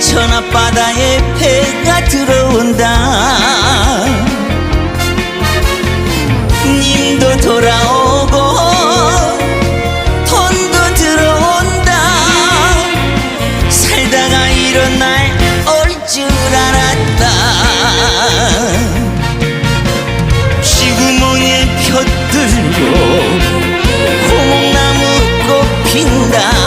천하 바다에 배가 들어온다. 님도 돌아오고 돈도 들어온다. 살다가 이런 날 올 줄 알았다. 쥐구멍에 펴들고 구멍나무 꽃 핀다.